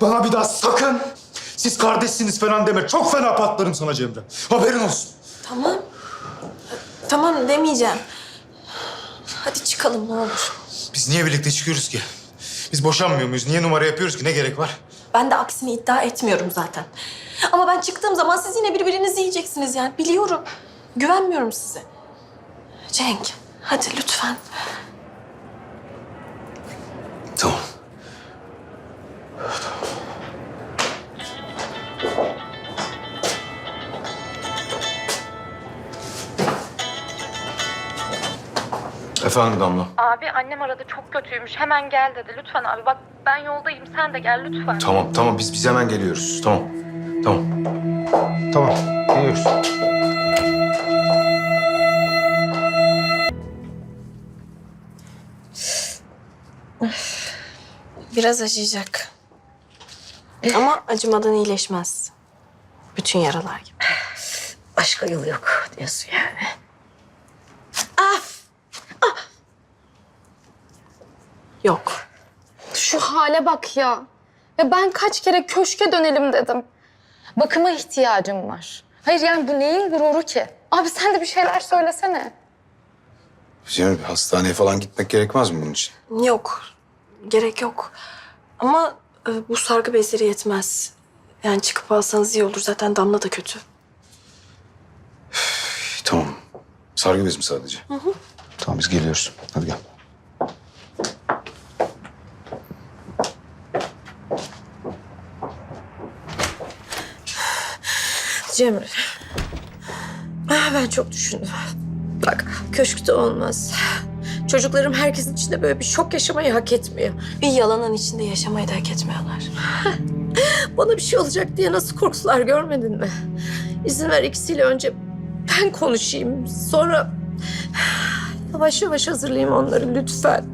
Bana bir daha sakın siz kardeşsiniz falan deme. Çok fena patlarım sana Cemre. Haberin olsun. Tamam. Tamam demeyeceğim. Hadi çıkalım ne olur. Biz niye birlikte çıkıyoruz ki? Biz boşanmıyor muyuz? Niye numara yapıyoruz ki? Ne gerek var? Ben de aksini iddia etmiyorum zaten. Ama ben çıktığım zaman siz yine birbirinizi yiyeceksiniz yani. Biliyorum. Güvenmiyorum size. Cenk, hadi lütfen. Efendim Damla. Abi annem aradı çok kötüymüş. Hemen gel dedi. Lütfen abi bak ben yoldayım. Sen de gel lütfen. Tamam tamam biz biz hemen geliyoruz. Tamam. Tamam. Tamam. Geliyoruz. Biraz acıyacak. Ama acımadan iyileşmez. Bütün yaralar gibi. Başka yolu yok diyorsun yani. Yok. Şu hale bak ya. Ve ben kaç kere köşke dönelim dedim. Bakıma ihtiyacım var. Hayır yani bu neyin gururu ki? Abi sen de bir şeyler söylesene. Cemre bir hastaneye falan gitmek gerekmez mi bunun için? Yok. Gerek yok. Ama e, bu sargı bezleri yetmez. Yani çıkıp alsanız iyi olur. Zaten Damla da kötü. Tamam. Sargı bezi mi sadece? Hı hı. Tamam biz geliyoruz. Hadi gel. Cemre. ah, Ben çok düşündüm. Bak köşkte olmaz. Çocuklarım herkesin içinde böyle bir şok yaşamayı hak etmiyor. Bir yalanın içinde yaşamayı da hak etmiyorlar. Bana bir şey olacak diye nasıl korktular görmedin mi? İzin ver ikisiyle önce ben konuşayım. Sonra yavaş yavaş hazırlayayım onları lütfen.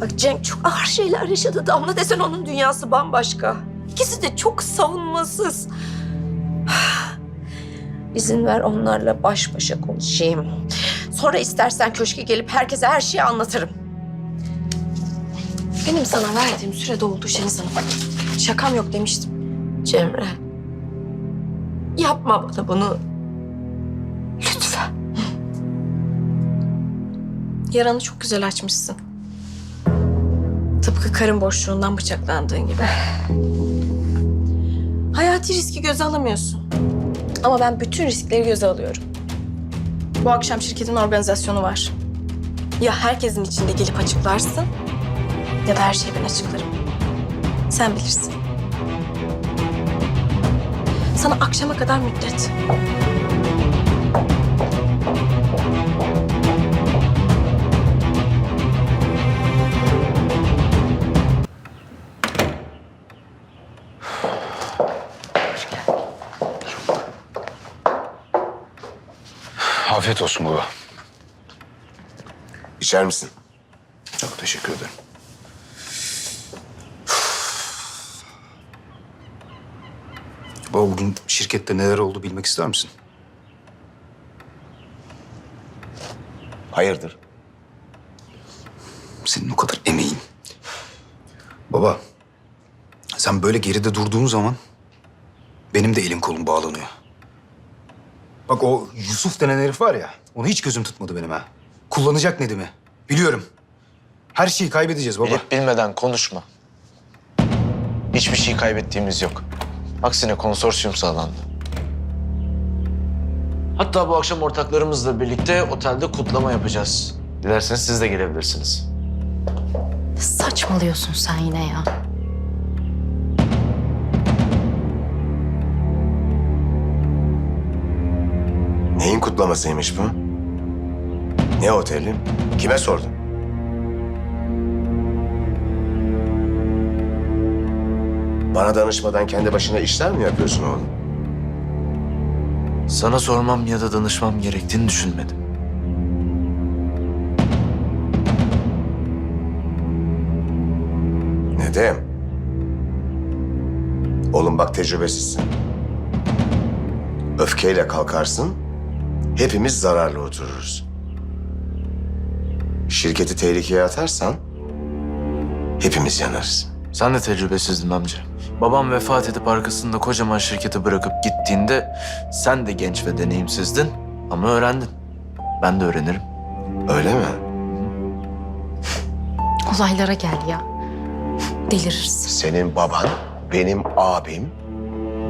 Bak Cenk çok ağır şeyler yaşadı. Damla desen onun dünyası bambaşka. İkisi de çok savunmasız. İzin ver onlarla baş başa konuşayım. Sonra istersen köşke gelip herkese her şeyi anlatırım. Benim sana verdiğim süre doldu Şeniz Hanım. Şakam yok demiştim. Cemre. Yapma bana bunu. Lütfen. Yaranı çok güzel açmışsın. Tıpkı karın boşluğundan bıçaklandığın gibi. Hayati riski göze alamıyorsun. Ama ben bütün riskleri göze alıyorum. Bu akşam şirketin organizasyonu var. Ya herkesin içinde gelip açıklarsın ya da her şeyi ben açıklarım. Sen bilirsin. Sana akşama kadar müddet. Afiyet olsun baba. İçer misin? Çok teşekkür ederim. Baba bugün şirkette neler oldu bilmek ister misin? Hayırdır? Senin o kadar emeğin. Baba, sen böyle geride durduğun zaman benim de elim kolum bağlanıyor. Bak o Yusuf denen herif var ya, onu hiç gözüm tutmadı benim ha. Kullanacak Nedim'i. Biliyorum. Her şeyi kaybedeceğiz baba. Bilip bilmeden konuşma. Hiçbir şey kaybettiğimiz yok. Aksine konsorsiyum sağlandı. Hatta bu akşam ortaklarımızla birlikte otelde kutlama yapacağız. Dilerseniz siz de gelebilirsiniz. Saçmalıyorsun sen yine ya. Kutlamasıymış bu? Ne oteli? Kime sordun? Bana danışmadan kendi başına işler mi yapıyorsun oğlum? Sana sormam ya da danışmam gerektiğini düşünmedim. Nedim. Oğlum bak tecrübesizsin. Öfkeyle kalkarsın, hepimiz zararlı otururuz. Şirketi tehlikeye atarsan, hepimiz yanarız. Sen de tecrübesizdin amca. Babam vefat edip arkasında kocaman şirketi bırakıp gittiğinde sen de genç ve deneyimsizdin ama öğrendin. Ben de öğrenirim. Öyle mi? Olaylara gel ya. Delirirsin. Senin baban, benim abim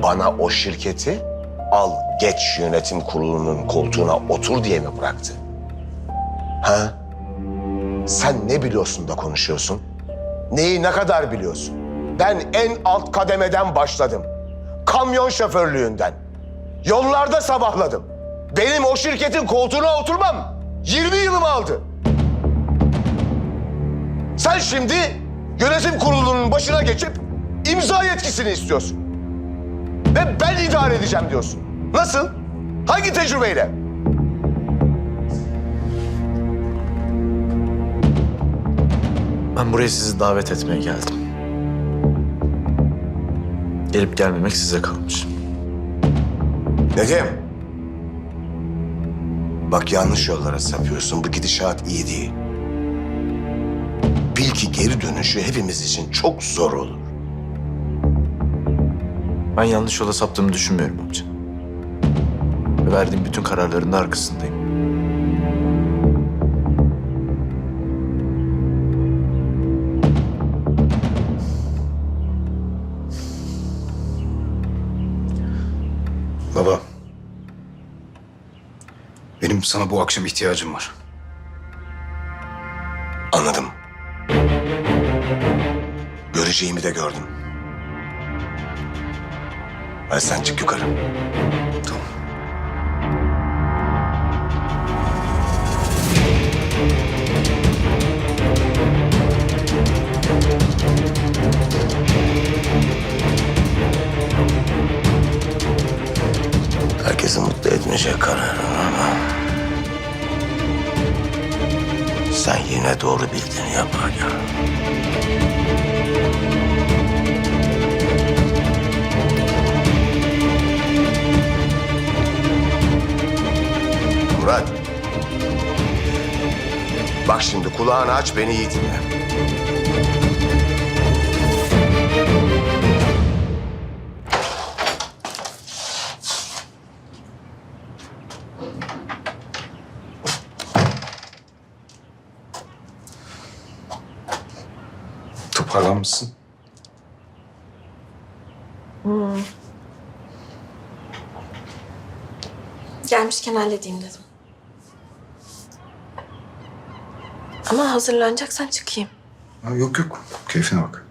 bana o şirketi al geç yönetim kurulunun koltuğuna otur diye mi bıraktı? Ha? Sen ne biliyorsun da konuşuyorsun? Neyi ne kadar biliyorsun? Ben en alt kademeden başladım. Kamyon şoförlüğünden. Yollarda sabahladım. Benim o şirketin koltuğuna oturmam 20 yılımı aldı. Sen şimdi yönetim kurulunun başına geçip imza yetkisini istiyorsun. Ve ben idare edeceğim diyorsun. Nasıl? Hangi tecrübeyle? Ben buraya sizi davet etmeye geldim. Gelip gelmemek size kalmış. Nedim. Bak yanlış yollara sapıyorsun. Bu gidişat iyi değil. Bil ki geri dönüşü hepimiz için çok zor olur. Ben yanlış yola saptığımı düşünmüyorum amca. Ve verdiğim bütün kararların da arkasındayım. Baba. Benim sana bu akşam ihtiyacım var. Anladım. Göreceğimi de gördüm. Hadi sen çık yukarı. Tamam. Herkesi mutlu etmeyecek kararım ama... Sen yine doğru bildiğini yap kulağını aç beni iyi dinle. Toparlanmışsın. Gelmişken halledeyim dedim. Ama hazırlanacaksan çıkayım. Ha, yok yok. Keyfine bak.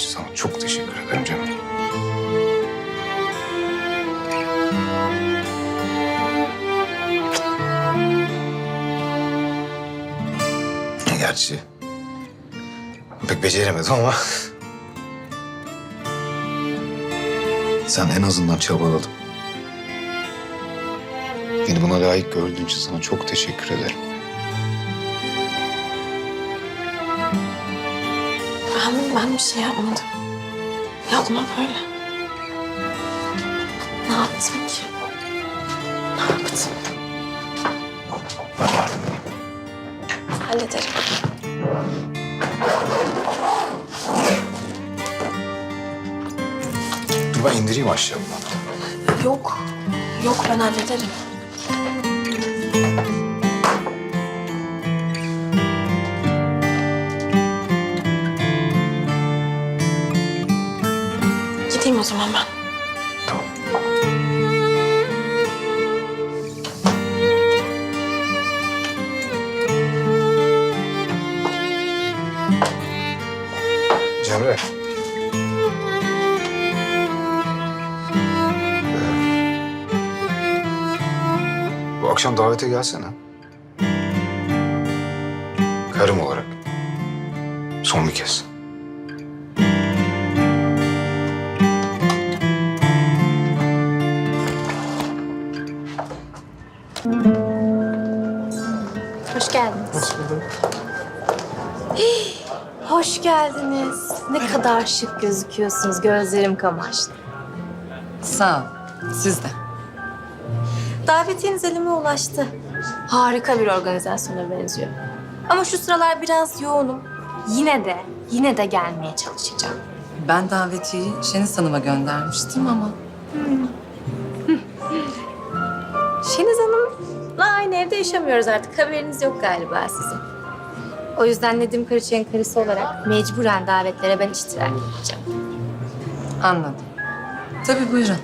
İçin sana çok teşekkür ederim Cemre. Gerçi pek beceremedim ama sen en azından çabaladın. Beni buna layık gördüğün için sana çok teşekkür ederim. Ben, bir şey yapmadım. Yapma böyle. Ne yaptım ki? Ne yaptım? Hallederim. Dur ben indireyim aşağı. Yok. Yok ben hallederim. O zaman ben. Tamam. Cemre. akşam davete gelsene. Karım olarak. Son bir kez. Hoş geldiniz. Hoş bulduk. Hoş geldiniz. Ne kadar şık gözüküyorsunuz. Gözlerim kamaştı. Sağ ol. Siz de. Davetiyeniz elime ulaştı. Harika bir organizasyona benziyor. Ama şu sıralar biraz yoğunum. Yine de, yine de gelmeye çalışacağım. Ben davetiyeyi Şeniz Hanım'a göndermiştim ama Şeniz aynı evde yaşamıyoruz artık. Haberiniz yok galiba sizin. O yüzden Nedim Karaçay'ın karısı olarak mecburen davetlere ben iştirak edeceğim. anladım. Tabii buyurun.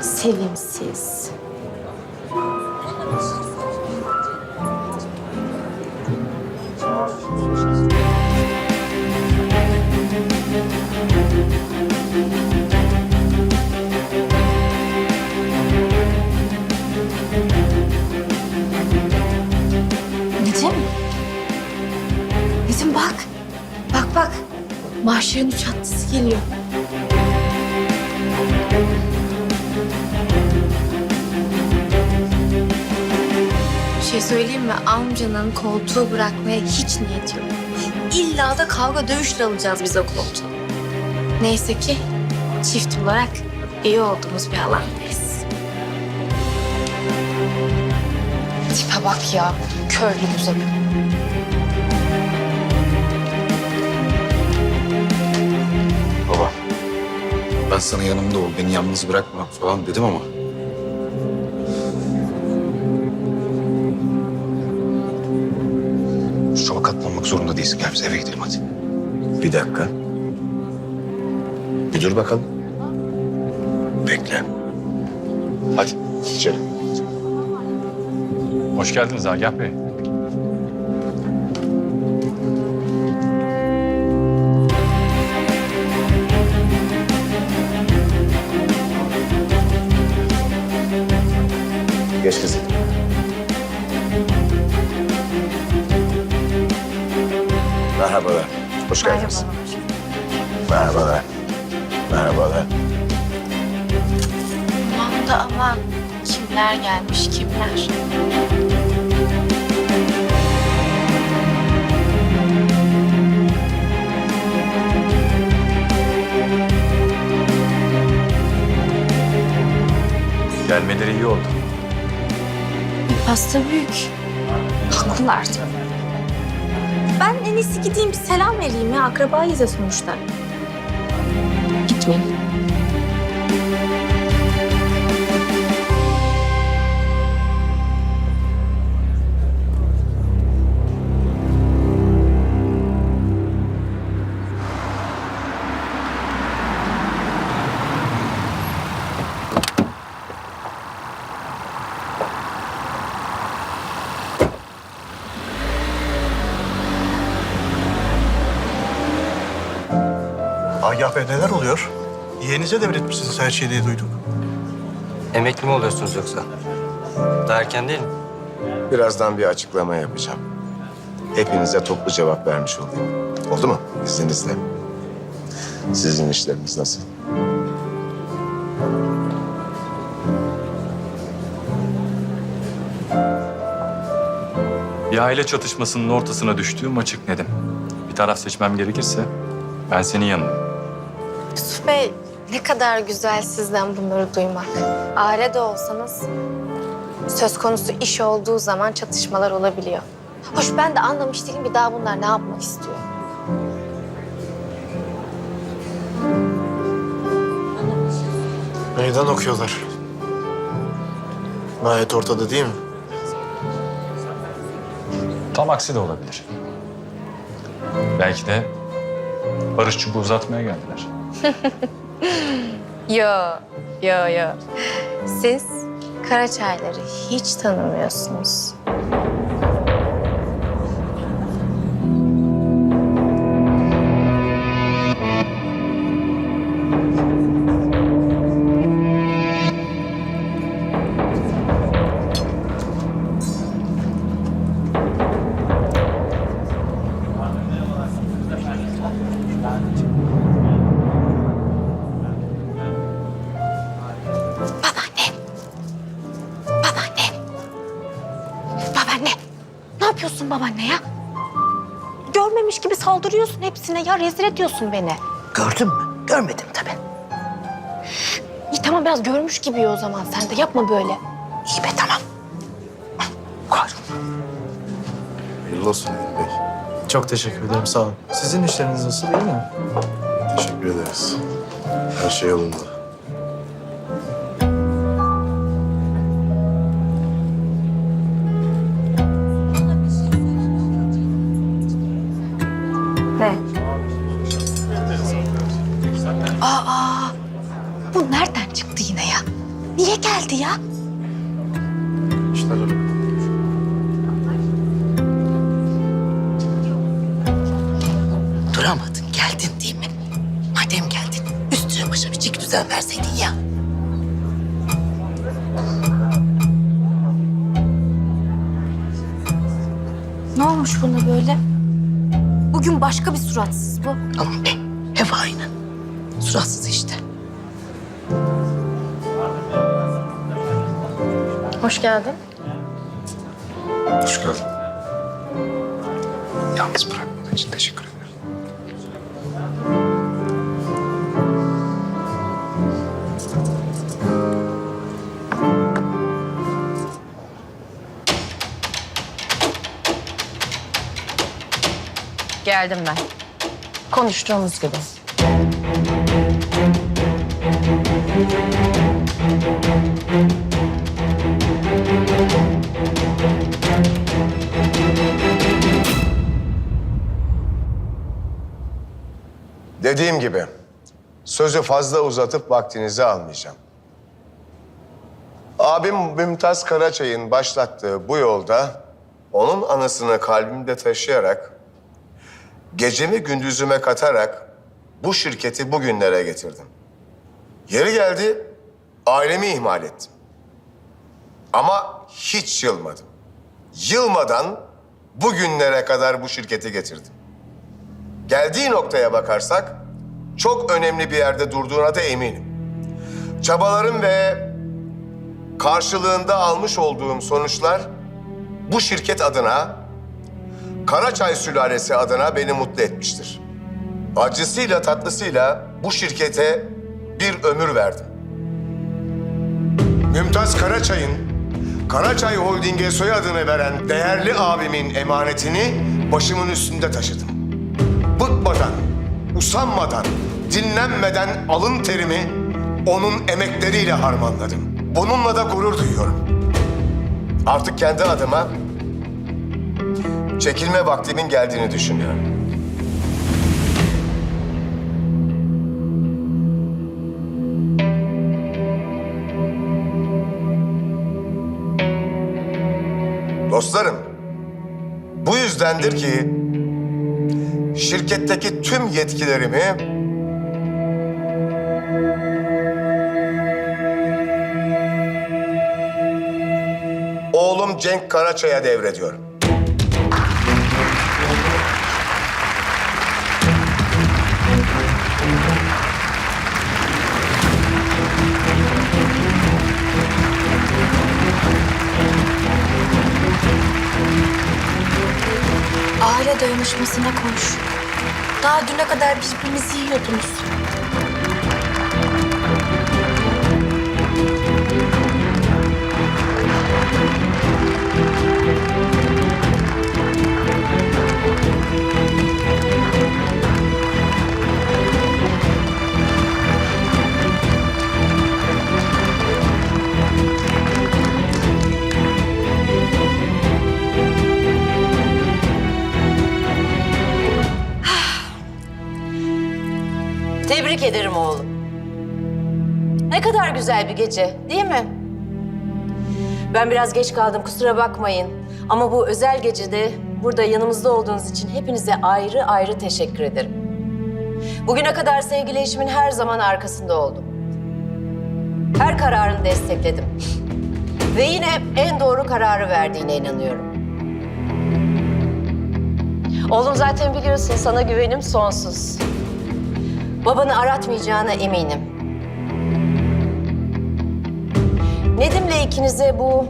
Sevimsiz. Bak. Bak bak. Mahşerin üç atlısı geliyor. Bir şey söyleyeyim mi? Amcanın koltuğu bırakmaya hiç niyeti yok. İlla da kavga dövüşle alacağız biz o koltuğu. Neyse ki çift olarak iyi olduğumuz bir alandayız. Tipe bak ya. Köylü güzel. Ben sana yanımda ol, beni yalnız bırakma falan dedim ama... Çaba katlanmak zorunda değilsin. Gel biz eve gidelim hadi. Bir dakika. Bir dur bakalım. Bekle. Hadi içeri. Hoş geldiniz Agah Bey. Hoş geldiniz. Merhabalar. Merhabalar. Aman da aman. Kimler gelmiş kimler? Gelmeleri iyi oldu. Pasta büyük. Haklılar. Ben en iyisi gideyim bir selam vereyim ya. Akrabayız ya sonuçta. Gitmeyeyim. Agah Bey neler oluyor? Yeğenize devretmişsiniz her şeyi diye duyduk. Emekli mi oluyorsunuz yoksa? Daha erken değil mi? Birazdan bir açıklama yapacağım. Hepinize toplu cevap vermiş olayım. Oldu mu? İzninizle. Sizin işleriniz nasıl? Bir aile çatışmasının ortasına düştüğüm açık Nedim. Bir taraf seçmem gerekirse ben senin yanındayım. Yusuf Bey ne kadar güzel sizden bunları duymak. Aile de olsanız söz konusu iş olduğu zaman çatışmalar olabiliyor. Hoş ben de anlamış değilim bir daha bunlar ne yapmak istiyor. Meydan okuyorlar. Gayet ortada değil mi? Tam aksi de olabilir. Belki de barış çubuğu uzatmaya geldiler. Yo, yo, yo. Siz Karaçayları hiç tanımıyorsunuz. Yapıyorsun babaanne ya? Görmemiş gibi saldırıyorsun hepsine ya rezil ediyorsun beni. Gördün mü? Görmedim tabii. İyi tamam biraz görmüş gibi o zaman sen de yapma böyle. İyi be tamam. Koy. Hayırlı olsun Emin Bey. Çok teşekkür ederim sağ olun. Sizin işleriniz nasıl değil mi? Teşekkür ederiz. Her şey yolunda. Böyle. Duramadın, geldin değil mi? Madem geldin, üstüne başa bir çek düzen verseydin ya. Ne olmuş buna böyle? Bugün başka bir suratsız bu. Aman be, hep aynı. Suratsız işte. Hoş geldin. Yalnız bırakmadığın için teşekkür ederim. Geldim ben. Konuştuğumuz gibi. Dediğim gibi sözü fazla uzatıp vaktinizi almayacağım. Abim Mümtaz Karaçay'ın başlattığı bu yolda onun anısını kalbimde taşıyarak gecemi gündüzüme katarak bu şirketi bugünlere getirdim. Yeri geldi ailemi ihmal ettim. Ama hiç yılmadım. Yılmadan bugünlere kadar bu şirketi getirdim. Geldiği noktaya bakarsak çok önemli bir yerde durduğuna da eminim. Çabalarım ve karşılığında almış olduğum sonuçlar bu şirket adına, Karaçay sülalesi adına beni mutlu etmiştir. Acısıyla tatlısıyla bu şirkete bir ömür verdim. Mümtaz Karaçay'ın Karaçay Holding'e soyadını veren değerli abimin emanetini başımın üstünde taşıdım bıkmadan, usanmadan, dinlenmeden alın terimi onun emekleriyle harmanladım. Bununla da gurur duyuyorum. Artık kendi adıma çekilme vaktimin geldiğini düşünüyorum. Dostlarım, bu yüzdendir ki şirketteki tüm yetkilerimi Cenk Karaçay'a devrediyorum. Aile dayanışmasına konuş. Daha düne kadar birbirinizi yiyordunuz. Ederim oğlum. Ne kadar güzel bir gece, değil mi? Ben biraz geç kaldım, kusura bakmayın. Ama bu özel gecede burada yanımızda olduğunuz için hepinize ayrı ayrı teşekkür ederim. Bugüne kadar sevgili eşimin her zaman arkasında oldum. Her kararını destekledim. Ve yine en doğru kararı verdiğine inanıyorum. Oğlum zaten biliyorsun sana güvenim sonsuz. Babanı aratmayacağına eminim. Nedim'le ikinize bu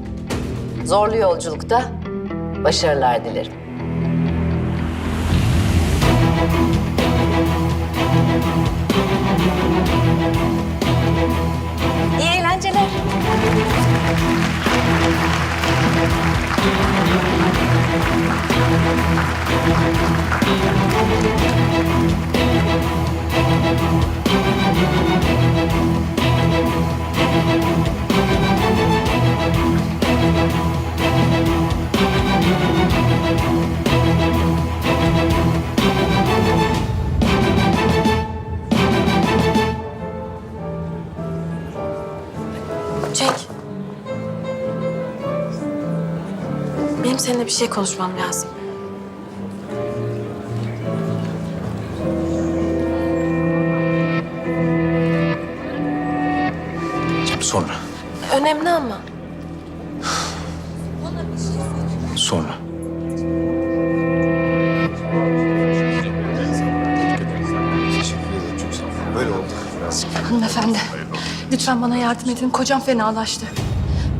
zorlu yolculukta başarılar dilerim. Şey konuşmam lazım. Sonra. Önemli ama. Sonra. Böyle oldu. Hanımefendi, lütfen bana yardım edin. Kocam fenalaştı.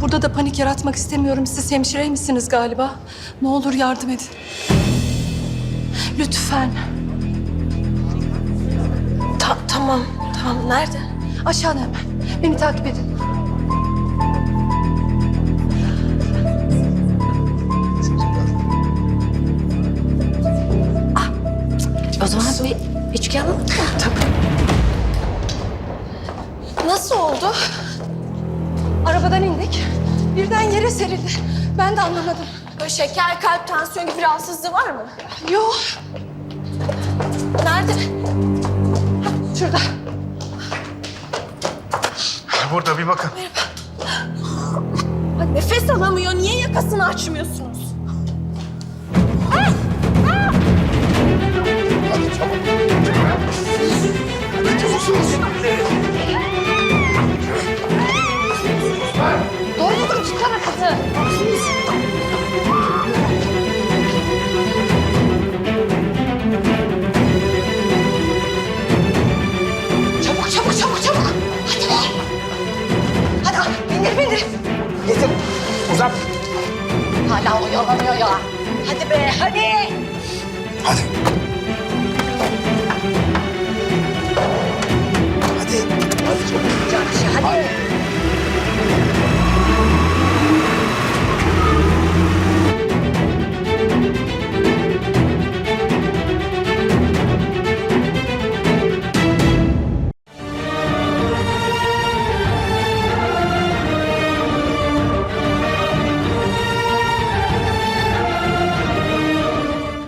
Burada da panik yaratmak istemiyorum. Siz hemşire misiniz galiba? Ne olur yardım edin. Lütfen. Ta- tamam, tamam. Nerede? Aşağıda hemen. Beni takip edin. O zaman bir içki alalım mı? Nasıl oldu? Arabadan indik. Birden yere serildi. Ben de anlamadım. Böyle şeker, kalp, tansiyon gibi rahatsızlığı var mı? Yok. Nerede? Şurada. Burada bir bakın. Ay, nefes alamıyor. Niye yakasını açmıyorsunuz? Doğru düzgün tutsana kızı. Çabuk, çabuk, çabuk, çabuk. Hadi be. Hadi al, bindir, bindir. Hala oyalanıyor ya. Hadi be, hadi. Hadi.